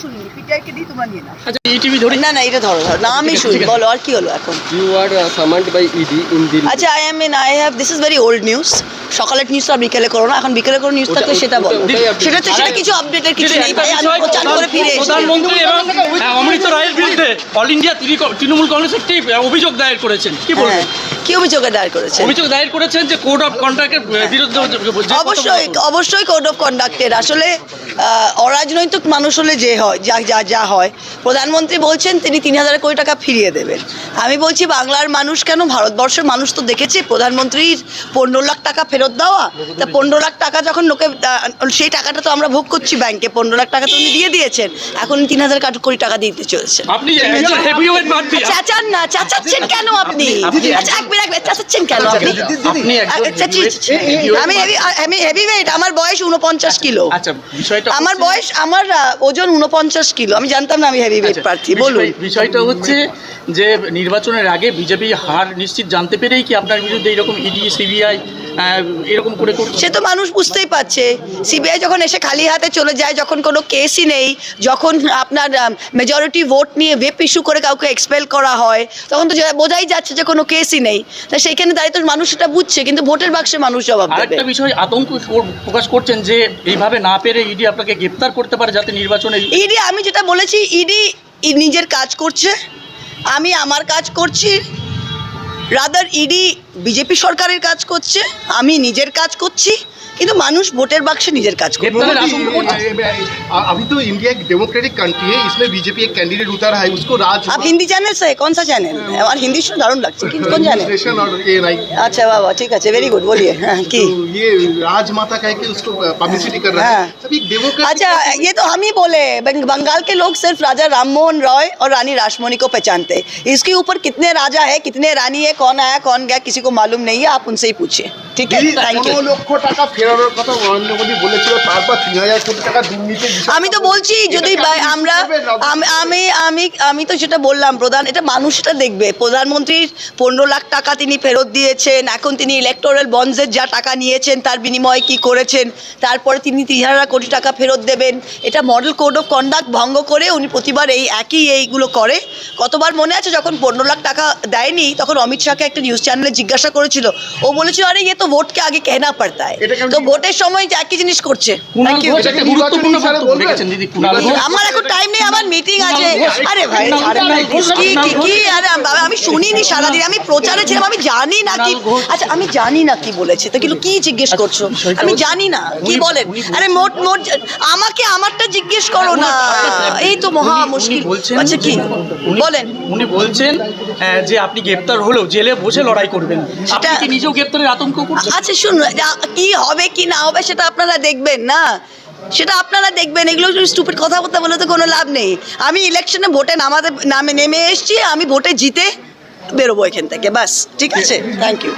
শুনিনি দিই তোমরা নিয়ে আচ্ছা এই ধরি। না না এটা ধরো ধরো নামই ঠিক শুনি বলো আর কি হলো এখন? You are summoned by ED in I am in I have this is very old news সকালের নিউজ তো বিকেলে করো না এখন বিকেলে নিউজ থাকলে সেটা বলো। সেটা কিছু আপডেটের কিছু নেই ভাই আমি প্রচার করে ফিরে প্রধানমন্ত্রী এবং হ্যাঁ, অমৃত রায়ের বিরুদ্ধে অল ইন্ডিয়া তৃণমূল কংগ্রেস একটি অভিযোগ দায়ের করেছেন। কি হ্যাঁ। বলবেন কি অভিযোগে দায়ের করেছে অভিযোগ দায়ের করেছেন যে কোড অফ কন্ট্রাক্টের বিরুদ্ধে অবশ্যই অবশ্যই কোড অফ কন্ডাক্টের আসলে অরাজনৈতিক মানুষ হলে যে হয় যা যা যা হয়। প্রধানমন্ত্রী বলছেন তিনি তিন হাজার কোটি টাকা ফিরিয়ে দেবেন। আমি বলছি বাংলার মানুষ কেন? ভারতবর্ষের মানুষ তো দেখেছে প্রধানমন্ত্রীর পনেরো লাখ টাকা ফেরত দেওয়া। তা পনেরো লাখ টাকা যখন লোকে সেই টাকাটা তো আমরা ভোগ করছি ব্যাংকে। পনেরো লাখ টাকা তো উনি দিয়ে দিয়েছেন। এখন উনি তিন হাজার কোটি টাকা দিতে হেভিওয়েট প্রার্থী চাচান না চাচাচ্ছেন কেন আপনি? আপনি- আচ্ছা এক মিনিট এক কেন? আচ্ছা, আমি আমি হেভি ওয়েট আমার বয়স উনপঞ্চাশ কিলো। আচ্ছা বিষয়টা আমার বয়স আমার ওজন উনপঞ্চাশ কিলো। আমি জানতাম না আমি হেভি ওয়েট আচ্ছা, প্রার্থী বলুন। বিষয়টা হচ্ছে যে নির্বাচনের আগে বিজেপি হার নিশ্চিত জানতে পেরেই কি আপনার বিরুদ্ধে এরকম ইডি সিবিআই এরকম করে সে তো মানুষ বুঝতেই পারছে। সিবিআই যখন এসে খালি হাতে চলে যায় যখন কোনো কেসই নেই যখন আপনার মেজরিটি ভোট নিয়ে ভেপ ইস্যু করে কাউকে এক্সপেল করা হয় তখন তো বোঝাই যাচ্ছে যে কোনো কেসই নেই। তা সেখানে দাঁড়িয়ে তো মানুষ এটা বুঝছে কিন্তু ভোটের বাক্সে মানুষ জবাব দেবে। আরেকটা বিষয় আতঙ্ক প্রকাশ করছেন যে এইভাবে না পেরে ইডি আপনাকে গ্রেপ্তার করতে পারে যাতে নির্বাচনে ইডি আমি যেটা বলেছি ইডি নিজের কাজ করছে। আমি আমার কাজ করছি। রাদার ইডি বিজেপি সরকারের কাজ করছে আমি নিজের কাজ করছি কিন্তু মানুষ ভোটের বাক্সে নিজের কাজ করে अभी तो इंडिया एक डेमोक्रेटिक कंट्री है इसमें बीजेपी एक कैंडिडेट उतारा है उसको राज आप हिंदी चैनल से कौन सा चैनल और हिंदी से दारुण लगती है कौन चैनल अच्छा वाह वाह ठीक है वेरी गुड बोलिए कि ये राजमाता कह के उसको पब्लिसिटी कर रहा है सब एक डेमोक्रेटिक अच्छा ये तो हम ही बोले बंगाल के लोग सिर्फ राजा राममोहन रॉय और रानी राजमोहनी को पहचानते इसके ऊपर कितने राजा है कितने रानी है कौन आया कौन गया किसी को मालूम नहीं है आप उनसे ही पूछिए ठीक है थैंक यू পনেরো লক্ষ টাকা ফেরানোর কথা নরেন্দ্র মোদী বলেছিল তারপর তিন হাজার কোটি টাকা দুর্নীতির বিষয় আমি তো বলছি যদি বা- আমরা আম- আমি আমি আমি তো যেটা বললাম প্রধান এটা মানুষ এটা দেখবে প্রধানমন্ত্রীর পনেরো লাখ টাকা তিনি ফেরত দিয়েছেন এখন তিনি ইলেকটোরাল বন্ডসের যা টাকা নিয়েছেন তার বিনিময়ে কি করেছেন তারপরে তিনি তিন হাজার কোটি টাকা ফেরত দেবেন এটা মডেল কোড অফ কন্ডাক্ট ভঙ্গ করে উনি প্রতিবার এই একই এইগুলো করে কতবার মনে আছে যখন পনেরো লাখ টাকা দেয়নি তখন অমিত শাহকে একটা নিউজ চ্যানেলে জিজ্ঞাসা করেছিল। ও বলেছিল আরে ইয়ে তো ভোটকে আগে কেনা আমি- তো ভোটের সময় যে একই জিনিস করছে। আমার এখন টাইম নেই আমার মিটিং আছে। আরে ভাই কি কি- কি আরে আম- আমি শুনিনি সারাদিন আমি প্রচারে ছিলাম আমি জানি না কি। আচ্ছা আমি জানি না কি বলেছে তো কিন্তু কি জিজ্ঞেস করছ? আমি জানি না কি বলেন? আরে মোট মোট আমাকে আমারটা জিজ্ঞেস করো না। এই তো মহা মুশকিল। আচ্ছা কি? বলেন। উনি বলছেন যে আপনি গ্রেপ্তার হলেও জেলে বসে লড়াই করবেন। আপনি নিজেও গ্রেপ্তারের আতঙ্ক করছেন? আচ্ছা শুনুন কি হবে কি না হবে সেটা আপনারা দেখবেন না? সেটা আপনারা দেখবেন, এগুলো স্টুপিড কথাবার্তা বলে তো কোনো লাভ নেই। আমি ইলেকশনে ভোটে নামাতে, নামে নেমে এসছি, আমি ভোটে জিতে বেরোবো এখান থেকে, বাস, ঠিক আছে থ্যাংক ইউ